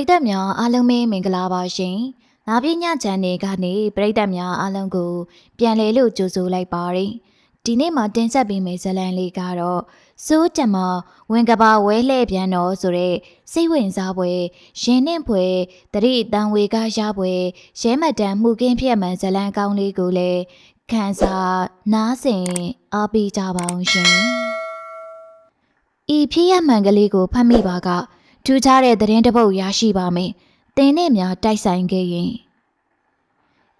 ရိသတ်များအားလုံးပဲမင်္ဂလာပါရှင်။နာပြညချန်နယ်ကနေပရိသတ်များအားလုံးကို ပြန်လည်လို့ကြိုဆိုလိုက်ပါရယ်။ဒီနေ့မှာတင်ဆက်ပေးမယ့်ဇာတ်လမ်းလေးကတော့စိုးကြမဝင်ကဘာဝဲလှဲ့ပြန်တော်ဆိုတဲ့စိတ်ဝင်စားပွဲရင်နှင့်ဖွယ်တတိတန်ဝေကရပွဲရဲမတန်မှုကင်းဖြစ်မှန်ဇာတ်လမ်းကောင်းလေးကိုလည်းခန်းစားနားဆင်အားပေးကြပါအောင်ရှင်။ဤဖြစ်ရမှန်ကလေးကိုဖတ်မိပါက ထူးခြားတဲ့သတင်းတစ်ပုဒ်ရရှိပါမယ်။တင်နဲ့များတိုက်ဆိုင်ခဲ့ရင်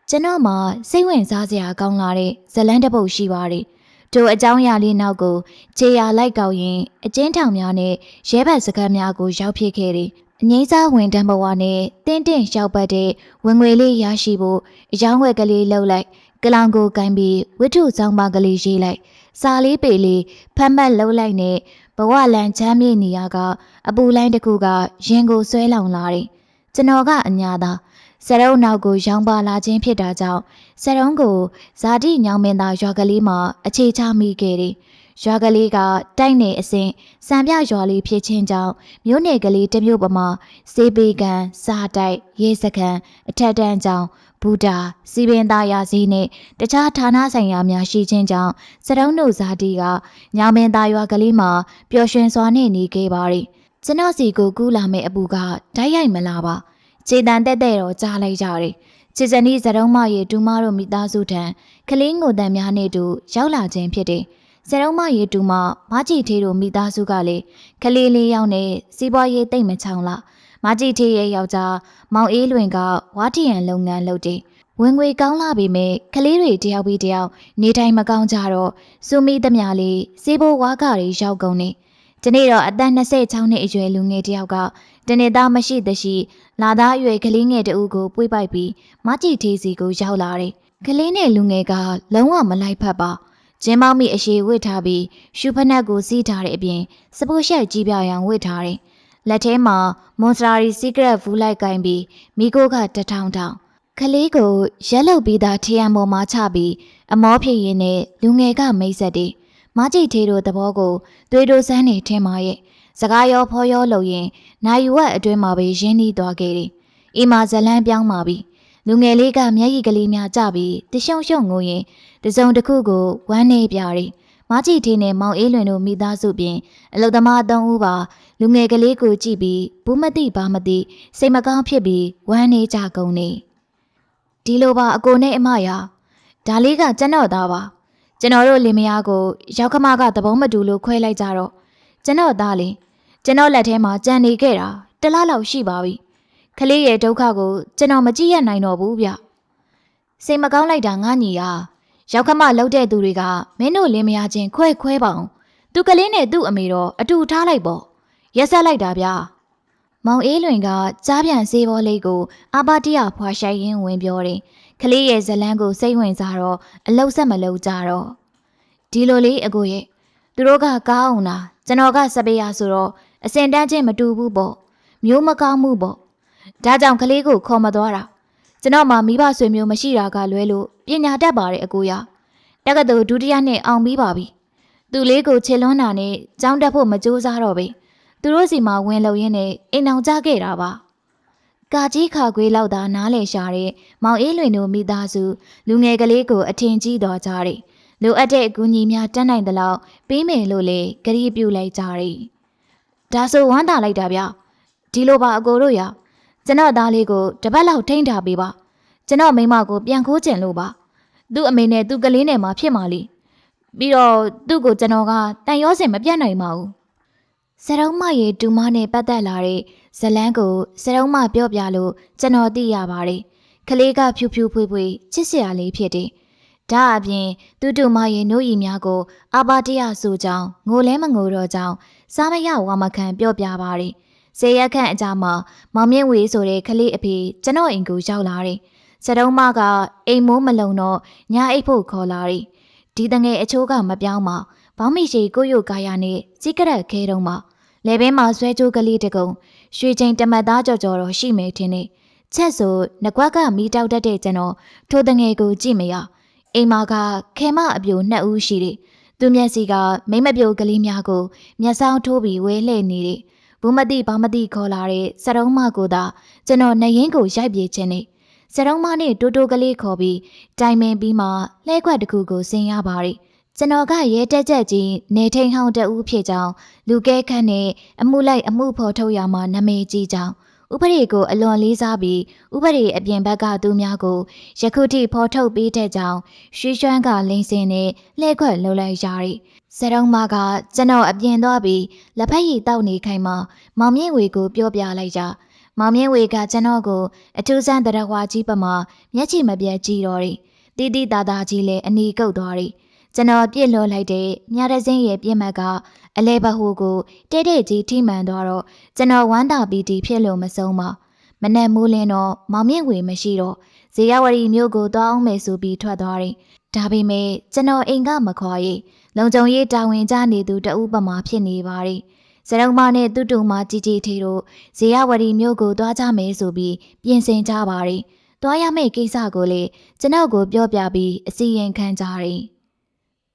ကျွန်တော်မှစိတ်ဝင်စားစရာကောင်းလာတဲ့ဇတ်လန်းတစ်ပုဒ်ရှိပါတယ်။တို့အကြောင်းအရာလေးနောက်ကိုခြေရာလိုက်ကောက်ရင်အကျဉ်းထောင်များနဲ့ရဲဘက်စခန်းများကိုရောက်ဖြစ်ခဲ့တယ်။အငိမ့်စားဝင်တန်းဘဝနဲ့တင်းတင်းလျှောက်ပတ်တဲ့ဝင်ငွေလေးရရှိဖို့အယောင်းဝက်ကလေးလှုပ်လိုက်ကလောင်ကိုကင်ပြီးဝိထုဆောင်ပါကလေးရေးလိုက်စာလေးပေလေးဖမ်းမတ်လှုပ်လိုက်နဲ့ ဘဝလန်ချမ်းမြေနေရကအပူလိုင်းတစ်ခုကရင်ကိုဆွဲလောင်လာတယ်။ကျွန်တော်ကအညာသာစရုံနောက်ကိုရောင်းပါလာခြင်းဖြစ်တာကြောင့်စရုံကိုဇာတိညောင်မင်းသားရွာကလေးမှာအခြေချမိခဲ့တယ်။ရွာကလေးကတိုက်နေအစဉ်စံပြရွာလေးဖြစ်ချင်းကြောင့်မြို့နယ်ကလေးတစ်မြို့ပမာစေပေကန်စာတိုက်ရေစကန်အထက်တန်းကြောင့် ဘူတာစီပင်သားရာစီနဲ့တခြားဌာနဆိုင်ရာများရှိခြင်းကြောင့်စရုံးတို့ဇာတိကညောင်မင်းသားရွာကလေးမှာပျော်ရွှင်စွာနဲ့နေခဲ့ပါရီကျွန်တော်စီကိုကူးလာမယ့်အပူကဓာတ်ရိုက်မလားပါခြေတန်တက်တဲ့တော့ကြားလိုက်ကြတယ်ချစ်စနီးစရုံးမရဲ့ဒူမတို့မိသားစုထံကလေးငိုတန်များနဲ့တူရောက်လာခြင်းဖြစ်တယ်စရုံးမရဲ့ဒူမမကြီးသေးတို့မိသားစုကလည်းကလေးလေးယောက်နဲ့စီးပွားရေးတိတ်မချောင်လား မကြီးသေးရဲ့ယောက်ျားမောင်အေးလွင်ကဝါတီရန်လုပ်ငန်းလုပ်တယ်ဝင်ငွေကောင်းလာပေမဲ့ကလေးတွေတယောက်ပြီးတယောက်နေတိုင်းမကောင်းကြတော့စူမီသမျှလေးစေဘိုဝါကတွေရောက်ကုန်နေဒီနေ့တော့အသက်26နှစ်အရွယ်လူငယ်တယောက်ကတနေ့သားမရှိသရှိလာသားအရွယ်ကလေးငယ်တဦးကိုပွေးပိုက်ပြီးမကြည့်သေးစီကိုရောက်လာတယ်ကလေးနဲ့လူငယ်ကလုံးဝမလိုက်ဖက်ပါကျင်းပေါင်းမိအရှိဝစ်ထားပြီးရှူဖနက်ကိုစီးထားတဲ့အပြင်စပုတ်ရှက်ကြီးပြအောင်ဝစ်ထားတယ် လက်ထဲမှာမွန်စတာရီစီကရက်ဗူးလိုက်ကင်ပြီးမိကိုကတထောင်ထောင်ကလေးကိုရက်လုတ်ပြီးသားထရံပေါ်မှာချပြီးအမောဖြစ်ရင်းနဲ့လူငယ်ကမိတ်ဆက်တယ်မကြည့်သေးတို့သဘောကိုသွေးတို့စမ်းနေထင်ပါရဲ့စကားရောဖောရောလို့ရင်နိုင်ဝက်အတွင်းမှာပဲရင်းနှီးသွားခဲ့တယ်အိမ်မှာဇလန်းပြောင်းมาပြီလူငယ်လေးကမျက်ရည်ကလေးများကျပြီးတရှုံရှုံငိုရင်တစုံတစ်ခုကိုဝမ်းနေပြတယ် မကြည့်သေးနဲ့မောင်အေးလွင်တို့မိသားစုပြင်အလုသမားအသုံးဦးပါလူငယ်ကလေးကိုကြည့်ပြီးဘူးမသိဘာမသိစိတ်မကောင်းဖြစ်ပြီးဝမ်းနေကြကုန်နေဒီလိုပါအကိုနဲ့အမရဒါလေးကကျွန်တော်သားပါကျွန်တော်တို့လင်မယားကိုရောက်ခမကသဘောမတူလို့ခွဲလိုက်ကြတော့ကျွန်တော်သားလေးကျွန်တော်လက်ထဲမှာကြံနေခဲ့တာတလားလောက်ရှိပါပြီခလေးရဲ့ဒုက္ခကိုကျွန်တော်မကြည့်ရနိုင်တော့ဘူးဗျစိတ်မကောင်းလိုက်တာငါညီယာ ရောက်ခမလှုပ်တဲ့သူတွေကမင်းတို့လင်မယားချင်းခွဲခွဲပါအောင်သူကလေးနဲ့သူ့အမေတော့အတူထားလိုက်ပေါ့ရက်ဆက်လိုက်တာဗျာမောင်အေးလွင်ကကြားပြန်စေးဘောလေးကိုအာပါတိယဖွာရှိုင်းရင်းဝင်ပြောတယ်ခလေးရဲ့ဇလန်းကိုစိတ်ဝင်စားတော့အလုတ်ဆက်မလုတ်ကြတော့ဒီလိုလေးအကိုရဲ့သူတို့ကကားအောင်လားကျွန်တော်ကစပယ်ရဆိုတော့အစင်တန်းချင်းမတူဘူးပေါ့မျိုးမကောင်းမှုပေါ့ဒါကြောင့်ကလေးကိုခေါ်မသွားတာ ကျွန်တော်မှမိဘဆွေမျိုးမရှိတာကလွဲလို့ပညာတတ်ပါတယ်အကိုရတက္ကသိုလ်ဒုတိယနှစ်အောင်ပြီးပါပြီသူလေးကိုချေလွန်းတာနဲ့ကြောင်းတက်ဖို့မကြိုးစားတော့ပဲသူတို့စီမှာဝင်လုံရင်းနဲ့အိမ်အောင်ကြခဲ့တာပါကာကြီးခါခွေးလောက်သာနားလေရှာတဲ့မောင်အေးလွင်တို့မိသားစုလူငယ်ကလေးကိုအထင်ကြီးတော်ကြတယ်လိုအပ်တဲ့အကူအညီများတန်းနိုင်သလောက်ပေးမယ်လို့လေကြရီပြူလိုက်ကြတယ်ဒါဆိုဝမ်းသာလိုက်တာဗျဒီလိုပါအကိုတို့ရ ကျွန်တော်သားလေးကိုတပတ်လောက်ထိန်းထားပေးပါကျွန်တော်မိမကိုပြန်ခိုးကျင်လို့ပါသူ့အမေနဲ့သူ့ကလေးနဲ့မှဖြစ်မှလीပြီးတော့သူ့ကိုကျွန်တော်ကတန်ရောစင်မပြတ်နိုင်ပါဘူးစရုံးမရေဒူမနဲ့ပတ်သက်လာတဲ့ဇလန်းကိုစရုံးမပြောပြလို့ကျွန်တော်သိရပါတယ်ကလေးကဖြူဖြူဖွေးဖွေးချစ်စရာလေးဖြစ်တယ်ဒါအပြင်တူတူမရဲ့နှုတ်ရည်များကိုအာပါတရဆိုကြောင်းငိုလဲမငိုတော့ကြောင်းစားမရဝါမခံပြောပြပါတယ်။ ဇေယက်ခန့်အကြမှာမောင်မြင့်ဝေဆိုတဲ့ကလေးအဖေကျွန်တော်အိမ်ကိုရောက်လာတယ်။စတုံးမကအိမ်မိုးမလုံတော့ညအိတ်ဖို့ခေါ်လာတယ်။ဒီတငယ်အချိုးကမပြောင်းပါဘောင်းမီရှိကိုယိုကာယာနဲ့စီကရက်ခဲတုံးပါလေဘင်းမှာဆွဲကြိုးကလေးတကုံရွှေချိန်တမတ်သားကြော်ကြော်တော့ရှိမယ်ထင်နေချက်ဆိုငကွက်ကမီးတောက်တတ်တဲ့ကျွန်တော်ထိုတငယ်ကိုကြည့်မရအိမ်မာကခဲမအပြိုနှစ်ဦးရှိတယ်သူမျက်စိကမိမပြိုကလေးများကိုမျက်စောင်းထိုးပြီးဝဲလှည့်နေတယ် ဘူးမတိဘာမတိခေါ်လာတဲ့စရုံးမကိုသာကျွန်တော်နှရင်ကိုရိုက်ပြေခြင်းနဲ့စရုံးမနဲ့တိုးတိုးကလေးခေါ်ပြီးတိုင်ပင်ပြီးမှလှဲခွက်တစ်ခုကိုဆင်ရပါတယ်ကျွန်တော်ကရဲတက်ချက်ကြီးနေထိန်ဟောင်းတအူးဖြစ်ကြောင်းလူကဲခန့်နဲ့အမှုလိုက်အမှုဖော်ထုတ်ရမှာနာမည်ကြီးကြောင်းဥပဒေကိုအလွန်လေးစားပြီးဥပဒေအပြင်ဘက်ကသူများကိုယခုထိဖော်ထုတ်ပေးတဲ့ကြောင်းရွှေရွှမ်းကလိန်စင်နဲ့လှဲခွက်လှုပ်လိုက်ရတဲ့ စရုံးမကကျွန်တော်အပြင်သွားပြီးလက်ဖက်ရည်တောက်နေခိုင်းမှမောင်မြင့်ဝေကိုပြောပြလိုက်ကြမောင်မြင့်ဝေကကျွန်တော်ကိုအထူးဆန်းတရဝါကြီးပမာမျက်ခြေမပြတ်ကြည့်တော့တယ်တီတီတာတာကြီးလည်းအနီကုတ်သွားတယ်ကျွန်တော်ပြစ်လို့လိုက်တဲ့မြရစင်းရဲ့ပြစ်မှတ်ကအလဲဘဟုကိုတဲ့တဲ့ကြီးထိမှန်သွားတော့ကျွန်တော်ဝမ်းတာပီတီဖြစ်လို့မဆုံးပါမနဲ့မိုးလင်းတော့မောင်မြင့်ဝေမရှိတော့ဇေယဝရီမြို့ကိုသွားအောင်မယ်ဆိုပြီးထွက်သွားတယ်ဒါပေမဲ့ကျွန်တော်အိမ်ကမခွာရိ လုံခြုံရေးတာဝန်ကျနေသူတဦးပမာဖြစ်နေပါတယ်စရုံမနဲ့တူတူမကြီးကြီးထေတို့ဇေယဝရီမြို့ကိုသွားကြမယ်ဆိုပြီးပြင်ဆင်ကြပါတယ်သွားရမယ့်ကိစ္စကိုလေကျွန်တော်ကိုပြောပြပြီးအစီရင်ခံကြတယ်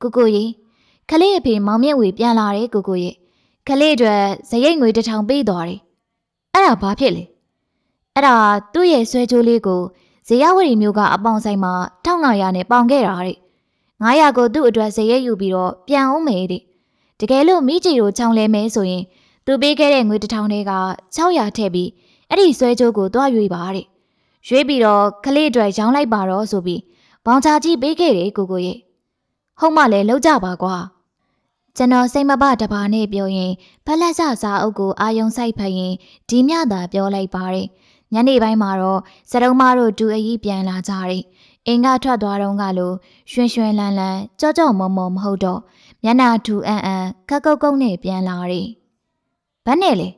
ကိုကိုကြီးခလေးအဖေမောင်မြင့်ဝေပြန်လာတယ်ကိုကိုကြီးခလေးအတွက်ဇရိတ်ငွေတစ်ထောင်ပေးသွားတယ်အဲ့ဒါဘာဖြစ်လဲအဲ့ဒါသူ့ရဲ့ဆွဲကြိုးလေးကိုဇေယဝရီမျိုးကအပေါင်ဆိုင်မှာ1900နဲ့ပေါင်ခဲ့တာတဲ့ 900ကိုသူ့အတွက်ဇရိတ်ယူပြီးတော့ပြန်အောင်မယ်တဲ့တကယ်လို့မိကြီးတို့ချောင်းလဲမဲဆိုရင်သူပေးခဲ့တဲ့ငွေတစ်ထောင်တွေက600ထည့်ပြီးအဲ့ဒီဆွဲကြိုးကိုတွားရွေးပါတဲ့ရွေးပြီးတော့ခလေးအတွက်ရောင်းလိုက်ပါတော့ဆိုပြီးဘောင်ချကြီးပေးခဲ့တယ်ကိုကိုရဲ့ဟုတ်မှလည်းလောက်ကြပါကွာကျွန်တော်စိတ်မပတပါနဲ့ပြောရင်ဖလက်ဆစာအုပ်ကိုအာယုံဆိုင်ဖတ်ရင်ဒီမြသာပြောလိုက်ပါတယ်ညနေပိုင်းမှာတော့စရုံမတို့ဒူအကြီးပြန်လာကြတယ် အင်ကထွက်သွားတော့ကလို့ရွှင်ရွှင်လန်းလန်းကြောကြောမောမောမဟုတ်တော့မျက်နာထူအန်အန်ခက်ကုတ်ကုတ်နဲ့ပြန်လာတယ်ဘယ်နဲ့လဲ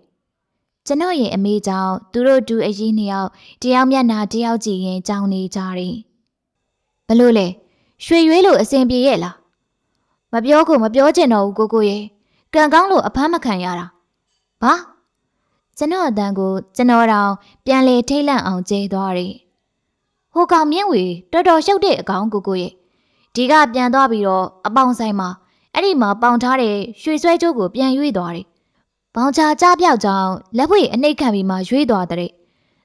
ကျွန်တော်ရဲ့အမေကြောင့်သူတို့ဒူအကြီးနှစ်ယောက်တယောက်မျက်နာတယောက်ကြည့်ရင်ကြောင်နေကြတယ်ဘလို့လဲရွှေရွေးလို့အစင်ပြေရဲ့လားမပြောကိုမပြောချင်တော့ဘူးကိုကိုရဲ့ကံကောင်းလို့အဖမ်းမခံရတာဘာကျွန်တော်အတန်ကိုကျွန်တော်တောင်ပြန်လေထိတ်လန့်အောင်ကျဲသွားတယ် ဟိုကောင်မြင့်ဝေတော်တော်ရှုပ်တဲ့အကောင်ကိုကိုရဲ့ဒီကပြန်သွားပြီးတော့အပေါင်ဆိုင်မှာအဲ့ဒီမှာပေါင်ထားတဲ့ရွှေဆွဲကြိုးကိုပြန်ရွေးသွားတယ်ဘောင်ချာကြားပြောက်ကြောင်လက်ဖွေအနှိတ်ခံပြီးမှရွေးသွားတဲ့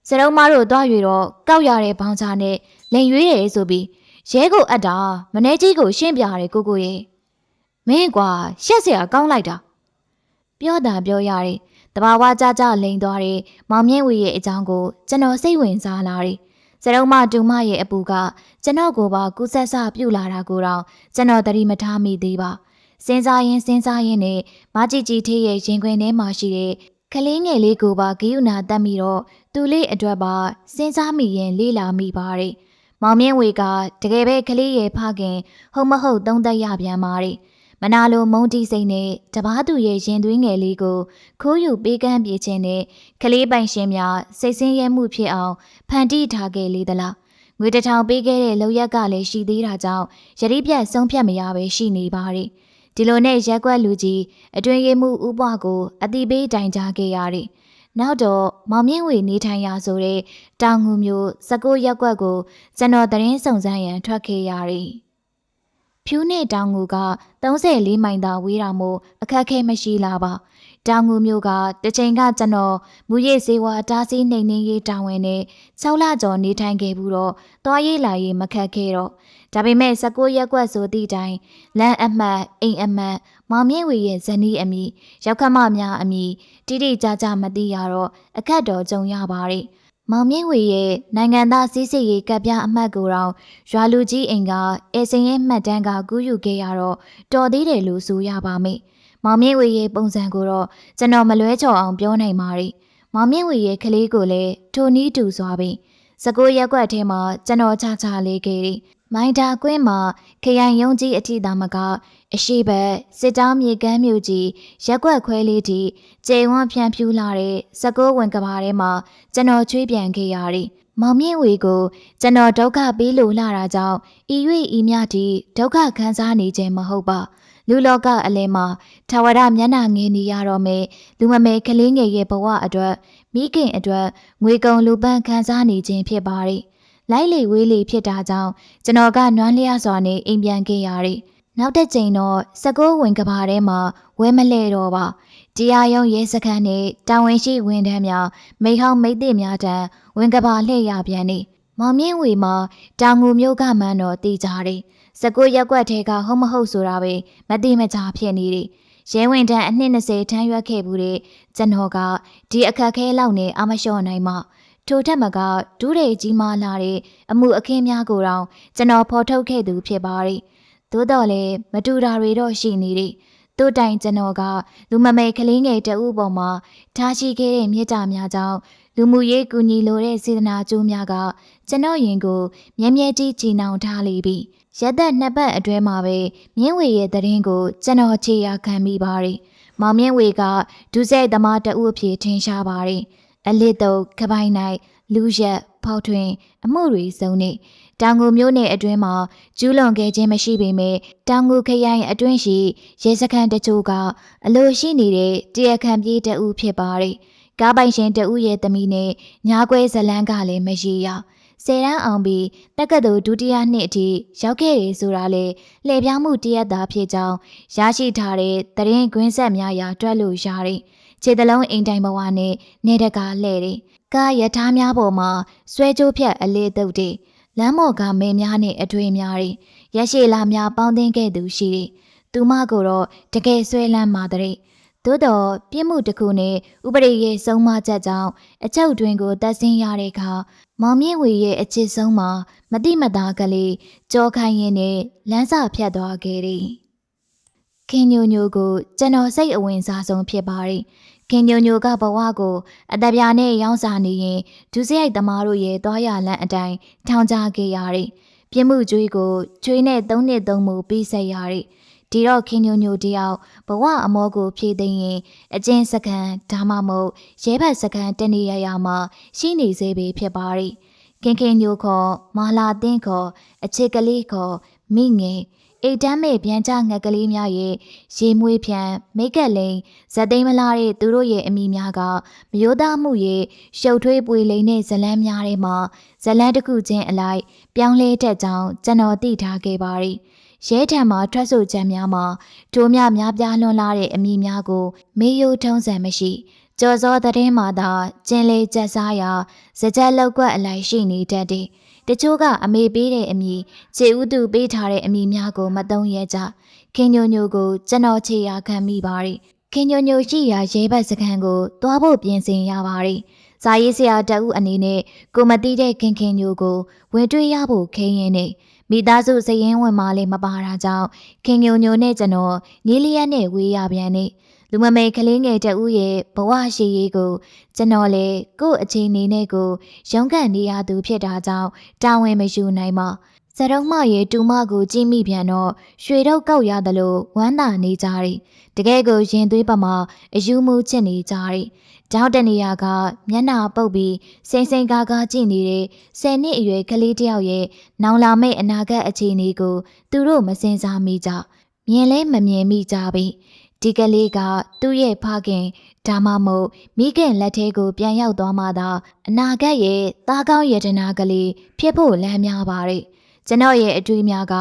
စရုံးမတို့သွားရွေတော့ကောက်ရတဲ့ဘောင်ချာနဲ့လိန်ရွေးတယ်ဆိုပြီးရဲကိုအပ်တာမနေကြီးကိုရှင်းပြရတယ်ကိုကိုရဲ့မင်းကွာရှက်เสียကောင်းလိုက်တာပြောတာပြောရတယ်တဘာဝကြကြလိန်သွားတဲ့မောင်မြင့်ဝေရဲ့အကြောင်းကိုကျွန်တော်စိတ်ဝင်စားလာတယ် စရုံမတူမရဲ့အပူကကျွန်တော်ကိုပါကူးဆက်ဆပြုတ်လာတာကိုတော့ကျွန်တော်သတိမထားမိသေးပါစဉ်းစားရင်စဉ်းစားရင်နဲ့မကြည့်ကြည့်သေးရဲ့ရင်ခွင်ထဲမှာရှိတဲ့ကလေးငယ်လေးကိုပါဂိယူနာတက်ပြီးတော့သူလေးအတွက်ပါစဉ်းစားမိရင်လေးလာမိပါတယ်မောင်မြင့်ဝေကတကယ်ပဲကလေးရဲ့ဖခင်ဟုတ်မဟုတ်သုံးသက်ရပြန်ပါတယ် မနာလိုမုံတီစိတ်နဲ့တပားသူရဲ့ရင်သွင်းငယ်လေးကိုခိုးယူပေးကမ်းပြေခြင်းနဲ့ကလေးပိုင်ရှင်များစိတ်ဆင်းရဲမှုဖြစ်အောင်ဖန်တီးထားခဲ့လေသလားငွေတထောင်ပေးခဲ့တဲ့လောက်ရက်ကလည်းရှိသေးတာကြောင့်ယတိပြတ်ဆုံးဖြတ်မရပဲရှိနေပါတယ်ဒီလိုနဲ့ရက်ွက်လူကြီးအတွင်ရမှုဥပကိုအတိပေးတိုင်ကြားခဲ့ရတယ်နောက်တော့မောင်မြင့်ဝေနေထိုင်ရဆိုတဲ့တောင်ငူမျိုးစကုရက်ွက်ကိုကျွန်တော်သတင်းစုံစမ်းရန်ထွက်ခဲ့ရတယ် ဖြူးနဲ့တောင်ငူက34မိုင်သာဝေးတာမို့အခက်ခဲမရှိလာပါတောင်ငူမျိုးကတချိန်ကကျွန်တော်မူရည်စေဝါတားဆီးနှိမ်နှင်းရေးတာဝန်နဲ့6လကျော်နေထိုင်ခဲ့ဘူးတော့သွားရေးလာရေးမခက်ခဲတော့ဒါပေမဲ့16ရက်ကွက်ဆိုသည့်တိုင်လမ်းအမှတ်အိမ်အမှတ်မောင်မြင့်ဝေရဲ့ဇနီးအမိရောက်ခမများအမိတိတိကျကျမသိရတော့အခက်တော်ကြုံရပါတယ် မောင်မြင့်ဝေရဲ့နိုင်ငံသားစီးစိရေးကပ်ပြအမှတ်ကိုတော့ရွာလူကြီးအိမ်ကအေစင်ရဲ့မှတ်တမ်းကကူးယူခဲ့ရတော့တော်သေးတယ်လို့ဆိုရပါမယ်။မောင်မြင့်ဝေရဲ့ပုံစံကိုတော့ကျွန်တော်မလွဲချော်အောင်ပြောနိုင်ပါ रे ။မောင်မြင့်ဝေရဲ့ကလေးကိုလည်းထိုနီးတူစွာပင်စကိုရက်ကွက်ထဲမှာကျွန်တော်ချချလေးခဲ့တယ်။ မိုင်းတာကွင်းမှာခရိုင်ယုံကြီးအထီတာမကအရှိဘက်စစ်တောင်းမြေကမ်းမြို့ကြီးရက်ကွက်ခွဲလေးတီကျေဝန်းဖြန့်ဖြူးလာတဲ့စကိုးဝင်ကဘာထဲမှာကျွန်တော်ချွေးပြန်ခဲ့ရတယ်။မောင်မြင့်ဝေကိုကျွန်တော်ဒုက္ခပေးလို့လာတာကြောင့်ဤ၍ဤမြတီဒုက္ခခံစားနေခြင်းမဟုတ်ပါလူလောကအလဲမှာထာဝရမျက်နှာငယ်နေရတော့မယ်လူမမဲကလေးငယ်ရဲ့ဘဝအတွက်မိခင်အတွက်ငွေကုန်လူပန်းခံစားနေခြင်းဖြစ်ပါတယ် လိုက်လေဝေးလေဖြစ်တာကြောင့်ကျွန်တော်ကနွမ်းလျစွာနဲ့အိမ်ပြန်ခဲ့ရတယ်နောက်တစ်ချိန်တော့စကိုးဝင်ကဘာထဲမှာဝဲမလဲတော့ပါတရားရုံးရဲစခန်းနဲ့တာဝန်ရှိဝန်ထမ်းများမိဟောင်းမိသိများတန်းဝင်ကဘာလှည့်ရပြန်နေမောင်မြင့်ဝေမှာတောင်ငူမျိုးကမှန်းတော့တည်ကြတယ်စကိုးရက်ကွက်ထဲကဟုတ်မဟုတ်ဆိုတာပဲမသိမချဖြစ်နေတယ်ရဲဝင်တန်းအနှစ်20ထမ်းရွက်ခဲ့ဘူးတဲ့ကျွန်တော်ကဒီအခက်ခဲလောက်နဲ့အမလျှော့နိုင်မှ ထိုထက်မကဒူးတွေကြီးမားလာတဲ့အမှုအခင်းများကိုတော့ကျွန်တော်ဖော်ထုတ်ခဲ့သူဖြစ်ပါတယ်သို့တော်လည်းမတူတာတွေတော့ရှိနေတယ်သူ့တိုင်ကျွန်တော်ကလူမမေကလေးငယ်တဦးပေါ်မှာထားရှိခဲ့တဲ့မြေတားများကြောင့်လူမှုရေးကူညီလိုတဲ့စေတနာကျိုးများကကျွန်တော်ရင်ကိုမြဲမြဲကြီးကြည်နောင်ထားလိပြီရက်သက်နှစ်ပတ်အတွင်းမှာပဲမြင်းဝေရဲ့တရင်ကိုကျွန်တော်ခြေရာခံမိပါတယ်မောင်မြင့်ဝေကဒုစရိုက်သမားတဦးအဖြစ်ထင်ရှားပါတယ် အလစ်တုပ်ခပိုင်း၌လူရက်ဖောက်ထွင်းအမှုတွေစုံနေတောင်ငူမျိုးနယ်အတွင်းမှာကျူးလွန်ခဲ့ခြင်းမရှိပေမဲ့တောင်ငူခရိုင်အတွင်းရှိရဲစခန်းတချို့ကအလိုရှိနေတဲ့တရားခံပြေးတအူဖြစ်ပါတယ်။ကားပိုင်ရှင်တအူရဲ့သမီးနဲ့ညာခွဲဇလန်းကလည်းမရှိရ။ဆယ်တန်းအောင်ပြီးတက္ကသိုလ်ဒုတိယနှစ်အထိရောက်ခဲ့တယ်ဆိုတာလေလှည့်ပြောင်းမှုတရက်သားဖြစ်ကြောင်းရရှိထားတဲ့သတင်းကွင်းဆက်များရာတွက်လို့ရတယ်။ ခြေတလုံးအိမ်တိုင်ဘဝနဲ့နေတကာလှဲ့တယ်။ကားရထားများပေါ်မှာဆွဲကြိုးဖြတ်အလေးတုပ်တယ်။လမ်းမော်ကမဲများနဲ့အထွေများတွေရရှိလာများပေါင်းသင်းခဲ့သူရှိတယ်။သူမကိုတော့တကယ်ဆွဲလန်းပါတဲ့။သို့တော့ပြစ်မှုတစ်ခုနဲ့ဥပဒေရဲ့ဆုံးမချက်ကြောင့်အချုပ်တွင်ကိုတက်ဆင်းရတဲ့အခါမောင်မြင့်ဝေရဲ့အချစ်ဆုံးမှာမတိမတာကလေးကြောခိုင်းရင်းနဲ့လမ်းစာဖြတ်သွားခဲ့တယ်။ခင်ညိုညိုကိုကျွန်တော်စိတ်အဝင်စားဆုံးဖြစ်ပါတယ်။ ခင်ညိုညိုကဘဝကိုအတပြာနဲ့ရောင်းစားနေရင်ဒုစရိုက်သမားတို့ရဲ့သွားရလမ်းအတိုင်းထောင်ချခဲ့ရတယ်။ပြစ်မှုကြွေးကိုချွေးနဲ့သုံးနှစ်သုံးမှုပြီးဆက်ရတယ်။ဒီတော့ခင်ညိုညိုတယောက်ဘဝအမောကိုဖြည့်သိမ်းရင်အကျဉ်းစခန်းဒါမှမဟုတ်ရဲဘက်စခန်းတနေရရမှာရှိနေစေပြီဖြစ်ပါရီခင်ခင်ညိုခေါ်မာလာတင်းခေါ်အချစ်ကလေးခေါ်မိငယ် အိတ်တမ်းမဲ့ပြန်ကြငှက်ကလေးများရဲ့ရေမွေးဖြန်မိတ်ကက်လိန်ဇက်သိမ်းမလားတဲ့သူတို့ရဲ့အမိများကမယောသားမှုရဲ့ရှုပ်ထွေးပွေလိန်တဲ့ဇလန်းများထဲမှာဇလန်းတစ်ခုချင်းအလိုက်ပြောင်းလဲတဲ့ကြောင်းကျွန်တော်သိထားခဲ့ပါရီရဲထံမှာထွက်ဆိုချက်များမှာတိုးများများပြားလွန်လာတဲ့အမိများကို မေးရိုးထုံးစံမရှိကြော်စောသတင်းမှာသာကျင်းလေးကျက်စားရာစကြက်လောက်ကွက်အလိုက်ရှိနေတတ်တယ်။ တချို့ကအမေပေးတဲ့အမိခြေဥသူပေးထားတဲ့အမိများကိုမသုံးရကြ။ခင်ညိုညိုကိုကျွန်တော်ခြေရာခံမိပါရီ။ခင်ညိုညိုရှိရာရဲဘက်စခန်းကိုတွားဖို့ပြင်ဆင်ရပါရီ။ဇာရေးဆရာတအုပ်အနေနဲ့ကိုမတိတဲ့ခင်ခင်ညိုကိုဝင်တွေ့ရဖို့ခင်းရင်းနေမိသားစုစရင်ဝင်မှလည်းမပါတာကြောင့်ခင်ညိုညိုနဲ့ကျွန်တော်ညီလျက်နဲ့ဝေးရပြန်နေ လူမမေကလေးငယ်တဦးရဲ့ဘဝရှိရေးကိုကျွန်တော်လေကို့အချိန်နေနဲ့ကိုရုန်းကန်နေရသူဖြစ်တာကြောင့်တာဝန်မယူနိုင်ပါစရုံမရဲ့တူမကိုကြည့်မိပြန်တော့ရွှေတော့ကောက်ရတယ်လို့ဝမ်းသာနေကြတယ်တကယ်ကိုရင်သွေးပမာအယူမှုချစ်နေကြတယ်တောက်တနေရကမျက်နှာပုတ်ပြီးစိမ့်စိမ့်ကားကားကြည့်နေတဲ့ဆယ်နှစ်အရွယ်ကလေးတယောက်ရဲ့နောင်လာမယ့်အနာဂတ်အခြေအနေကို သူတို့မစင်စားမိကြမြင်လဲမမြင်မိကြပြီ ဒီကလေးကသူ့ရဲ့ဖခင်ဒါမှမဟုတ်မိခင်လက်ထဲကိုပြန်ရောက်သွားမှသာအနာဂတ်ရဲ့သားကောင်းယတနာကလေးဖြစ်ဖို့လမ်းများပါတယ်ကျွန်တော်ရဲ့အတွေ့အများက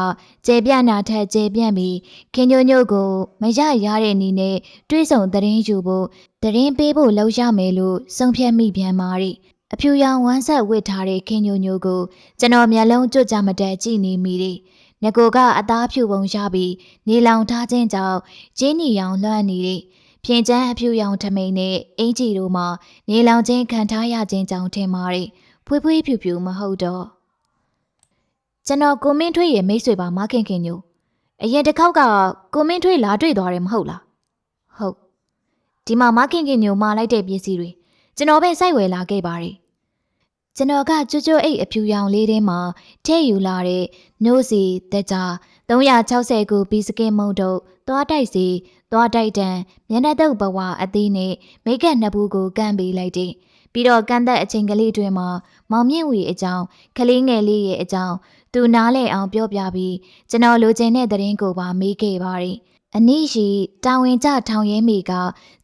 ကျေပြန့်တာထက်ကျေပြန့်ပြီးခင်ညိုညိုကိုမရရတဲ့နေနဲ့တွေးဆောင်သတင်းယူဖို့သတင်းပေးဖို့လှုပ်ရမယ်လို့ဆုံးဖြတ်မိပြန်ပါရီအဖြူရောင်ဝမ်းဆက်ဝစ်ထားတဲ့ခင်ညိုညိုကိုကျွန်တော်မျက်လုံးကြွကြမတက်ကြည့်နေမိတယ် ငကိုကအသားဖြူပုံရပြီးနေလောင်ထားခြင်းကြောင့်ကျင်းနီရောင်လွှမ်းနေတဲ့ပြင်ကျန်းအဖြူရောင်ထမိန်နဲ့အင်ကြီးတို့မှာနေလောင်ခြင်းခံထားရခြင်းကြောင့်ထင်ပါတယ်ဖွေးဖွေးဖြူဖြူမဟုတ်တော့ကျွန်တော်ကိုမင်းထွေးရဲ့မိတ်ဆွေပါမခင်ခင်ညိုအရင်တစ်ခေါက်ကကိုမင်းထွေးလာတွေ့သွားတယ်မဟုတ်လားဟုတ်ဒီမှာမခင်ခင်ညိုမှာလိုက်တဲ့ပစ္စည်းတွေကျွန်တော်ပဲစိုက်ဝယ်လာခဲ့ပါတယ် ကျွန်တော်ကကြွကြွအိတ်အဖြူရောင်လေးထဲမှာထဲ့ယူလာတဲ့နိုးစီတက်ကြ360ခုဘီစကင်မုံတို့သွားတိုက်စီသွားတိုက်တန်မျက်နှာတုပ်ဘဝအသေးနဲ့မိတ်ကပ်နှစ်ဘူးကိုကန့်ပေးလိုက်တယ်ပြီးတော့ကန့်သက်အချိန်ကလေးတွင်မှာမောင်မြင့်ဝီအကြောင်းကလေးငယ်လေးရဲ့အကြောင်းသူနားလဲအောင်ပြောပြပြီးကျွန်တော်လိုချင်တဲ့သတင်းကိုပါမေးခဲ့ပါတယ် အနည်းရှိတာဝန်ကျထောင်ရဲမိက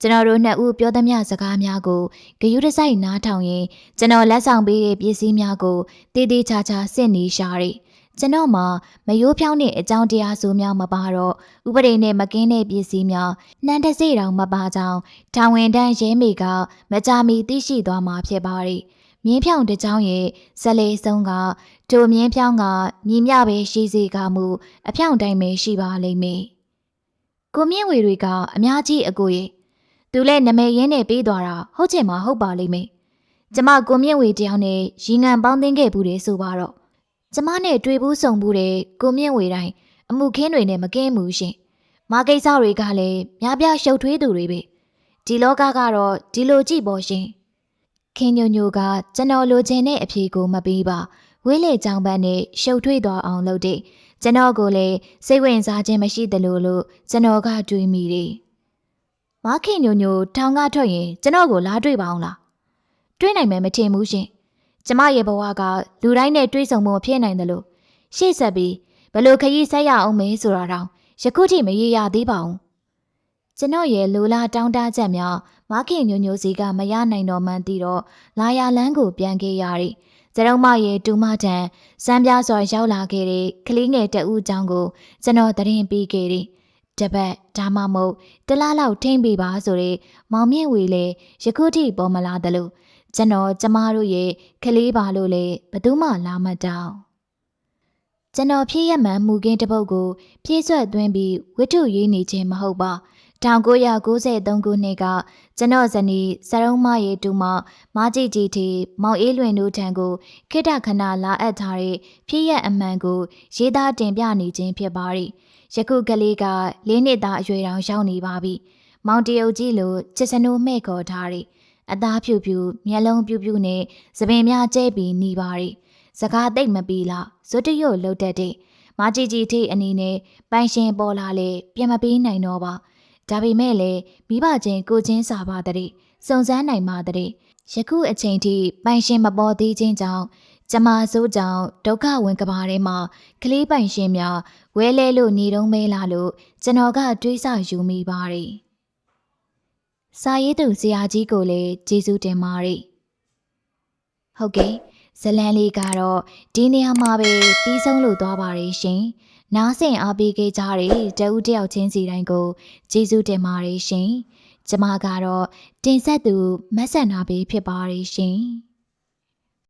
ကျွန်တော်တို့နှစ်ဦးပြောသမျှစကားများကိုဂယုတစိုက်နားထောင်ရင်ကျွန်တော်လက်ဆောင်ပေးတဲ့ပစ္စည်းများကိုတည်တည်ချာချာစစ်နေရှာတယ်ကျွန်တော်မှာမယိုးဖြောင်းတဲ့အကြောင်းတရားဆိုများမပါတော့ဥပဒေနဲ့မကင်းတဲ့ပစ္စည်းများနှမ်းတစေတောင်မပါကြောင်းတာဝန်တန်းရဲမေကမကြမီသိရှိသွားမှာဖြစ်ပါတယ်။မြင်းဖြောင်းတစ်ကြောင်းရဲ့ဇလေဆုံးကတို့မြင်းဖြောင်းကမြည်မြပဲရှိစေကမူအဖြောင်းတိုင်းပဲရှိပါလိမ့်မယ်။ ကိုမြင့်ဝေတွေကအများကြီးအကိုရဲ့သူလည်းနမဲရင်းနဲ့ပေးသွားတာဟုတ်ချင်မှဟုတ်ပါလိမ့်မယ်။ကျမကိုမြင့်ဝေတယောက်နဲ့ရီငံပေါင်းသင်းခဲ့ဘူးတယ်ဆိုပါတော့ကျမနဲ့တွေ့ဘူးဆုံဘူးတဲ့ကိုမြင့်ဝေတိုင်းအမှုခင်းတွေနဲ့မကင်းဘူးရှင်။မာကိစ္စတွေကလည်းများပြားရှုပ်ထွေးသူတွေပဲ။ဒီလောကကတော့ဒီလိုကြည့်ပေါ်ရှင်။ခင်ညိုညိုကကျွန်တော်လိုချင်တဲ့အဖြေကိုမပေးပါ။ဝေးလေကြောင်ပန်းနဲ့ရှုပ်ထွေးသွားအောင်လုပ်တဲ့ ကျွန်တော်ကိုလည်းစိတ်ဝင်စားခြင်းမရှိသလိုလို့ကျွန်တော်ကတွေးမိတယ်။မခင်ညိုညိုထောင်ကထွက်ရင်ကျွန်တော်ကိုလားတွေ့ပါအောင်လား။တွေးနိုင်မယ်မထင်ဘူးရှင်။ကျမရဲ့ဘဝကလူတိုင်းနဲ့တွေးဆုံမှုမဖြစ်နိုင်သလိုရှေ့ဆက်ပြီးဘလို့ခရီးဆက်ရအောင်မေးဆိုတာတောင်ယခုထိမရေရသေးပါဘူး။ကျွန်တော်ရဲ့လူလာတောင်းတချက်များမခင်ညိုညိုစီကမရနိုင်တော့မှန်းသိတော့လာရလန်းကိုပြန်ခဲ့ရသည်။ ကျရုံမရဲ့တူမထံစမ်းပြစွာရောက်လာခဲ့တဲ့ကလေးငယ်တဦးကြောင့်ကိုကျွန်တော်သတင်းပေးခဲ့သည်။တပတ်ဒါမှမဟုတ်တလားလောက်ထိမ့်ပေးပါဆိုတဲ့မောင်မြင့်ဝေလေယခုထိပေါ်မလာသလိုကျွန်တော်ကျမတို့ရဲ့ကလေးပါလို့လေဘယ်သူမှလာမတောင်းကျွန်တော်ဖြည့်ရမှန်မူကင်းတစ်ပုတ်ကိုဖြည့်ဆွတ်သွင်းပြီးဝတ္ထုရေးနေခြင်းမဟုတ်ပါ 1993ခုနှစ်ကကျွန်တော်ဇနီးစရုံးမရဲ့တူမမကြီးကြီးတီမောင်အေးလွင်တို့ထံကိုခိတခဏလာအပ်ထားတဲ့ဖြည့်ရအမှန်ကို ရေးသားတင်ပြနေခြင်းဖြစ်ပါရီယခုကလေးကလေးနှစ်သားအရွယ်တောင်ရောက်နေပါပြီမောင်တရုတ်ကြီးလိုချစ်စနိုးမဲ့ခေါ်ထားရီအသားဖြူဖြူမျက်လုံးပြူပြူနဲ့သပင်များကျဲပြီးနေပါရီစကားသိပ်မပီလားဇွတ်တရွတ်လှုပ်တတ်တဲ့မကြီးကြီးထိအနေနဲ့ပိုင်ရှင်ပေါ်လာလေပြန်မပေးနိုင်တော့ပါ ဒါပေမဲ့လည်းမိဘချင်းကိုချင်းစာပါတဲ့စုံစမ်းနိုင်ပါတဲ့ယခုအချိန်ထိပိုင်ရှင်မပေါ်သေးခြင်းကြောင့်ကျမစိုးကြောင့်ဒုက္ခဝင်ကဘာထဲမှာကလေးပိုင်ရှင်များဝဲလဲလို့နေတုံးမဲလာလို့ကျွန်တော်ကတွေးဆယူမိပါတယ်။စာရေးသူဆရာကြီးကိုလည်းကျေးဇူးတင်ပါတယ်။ဟုတ်ကဲ့ဇလန်လေးကတော့ဒီနေရာမှာပဲပြီးဆုံးလို့သွားပါတယ်ရှင်။ နားဆင်အားပေးခဲ့ကြတဲ့တဦးတယောက်ချင်းစီတိုင်းကိုကျေးဇူးတင်ပါတယ်ရှင်။ကျမကတော့တင်ဆက်သူမက်ဆန်နာပေးဖြစ်ပါတယ်ရှင်။